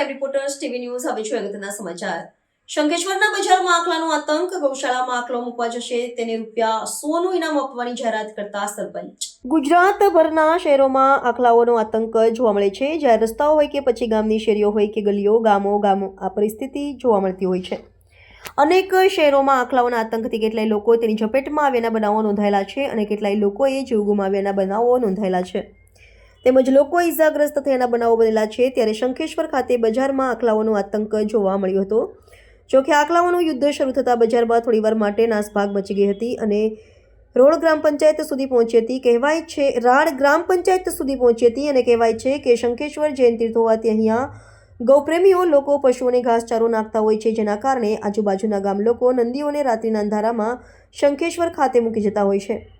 Crime reporters, TV news હવે જોઈએ અગત્યના સમાચાર. શંખેશ્વરના બજારમાં આખલાનો આતંક, ગૌશાળામાં આખલો મૂકવા જશે, તેને રૂપિયા સોનું ઇનામ આપવાની જાહેરાત કરતા સરપંચ. ગુજરાતભરના શહેરોમાં આખલાઓનો આતંક જોવા મળે છે જ્યારે રસ્તાઓ હોય કે પછી ગામની શેરીઓ હોય કે ગલીઓ, ગામો ગામો, આ પરિસ્થિતિ જોવા મળતી હોય છે. અનેક શહેરોમાં આખલાઓના આતંકથી કેટલાય લોકો તેની ઝપેટમાં આવ્યાના બનાવો નોંધાયેલા છે અને કેટલાય લોકોએ જીવ ગુમાવ્યાના બનાવો નોંધાયેલા છે. તેમજ લોકો ઇજાગ્રસ્ત થયાના બનાવો બનેલા છે. ત્યારે શંખેશ્વર ખાતે બજારમાં આખલાઓનો આતંક જોવા મળ્યો હતો. જોકે આખલાઓનું યુદ્ધ શરૂ થતાં બજારમાં થોડીવાર માટે નાસભાગ મચી ગઈ હતી અને રોડ ગ્રામ પંચાયત સુધી પહોંચી હતી. કહેવાય છે, રાડ ગ્રામ પંચાયત સુધી પહોંચી હતી અને કહેવાય છે કે શંખેશ્વર જૈન હોવાથી અહીંયા ગૌપ્રેમીઓ, લોકો, પશુઓને ઘાસચારો નાખતા હોય છે. જેના કારણે આજુબાજુના ગામ લોકો નંદીઓને રાત્રિના અંધારામાં શંખેશ્વર ખાતે મૂકી જતા હોય છે.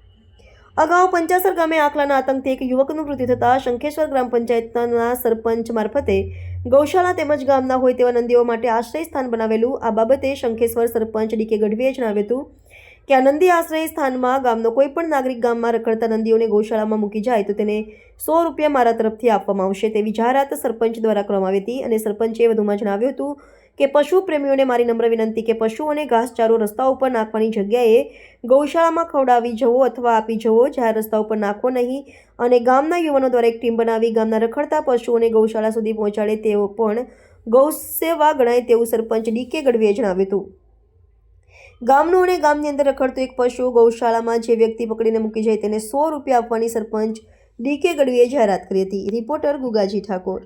અગાઉ પંચાસર ગામે આકલાના આતંકથી એક યુવકનું મૃત્યુ થતાં શંખેશ્વર ગ્રામ પંચાયતના સરપંચ મારફતે ગૌશાળા તેમજ ગામના હોય તેવા નંદીઓ માટે આશ્રય સ્થાન બનાવેલું. આ બાબતે શંખેશ્વર સરપંચ ડીકે ગઢવીએ જણાવ્યું હતું કે આ નંદી આશ્રય સ્થાનમાં ગામનો કોઈ પણ નાગરિક ગામમાં રખડતા નંદીઓને ગૌશાળામાં મૂકી જાય તો તેને સો રૂપિયા મારા તરફથી આપવામાં આવશે તેવી જાહેરાત સરપંચ દ્વારા કરવામાં આવી હતી અને સરપંચે વધુમાં જણાવ્યું હતું કે પશુ પ્રેમીઓને મારી નમ્ર વિનંતી કે પશુઓને ઘાસચારો રસ્તા ઉપર નાખવાની જગ્યાએ ગૌશાળામાં ખવડાવી જવો અથવા આપી જવો. જાહેર રસ્તા ઉપર નાખો નહીં અને ગામના યુવાનો દ્વારા એક ટીમ બનાવી ગામના રખડતા પશુઓને ગૌશાળા સુધી પહોંચાડે તેઓ પણ ગૌસેવા ગણાય તેવું સરપંચ ડીકે ગઢવીએ જણાવ્યું હતું. ગામનું અને ગામની અંદર રખડતું એક પશુ ગૌશાળામાં જે વ્યક્તિ પકડીને મૂકી જાય તેને સો રૂપિયા આપવાની સરપંચ ડીકે ગઢવીએ જાહેરાત કરી હતી. રિપોર્ટર ગુગાજી ઠાકોર.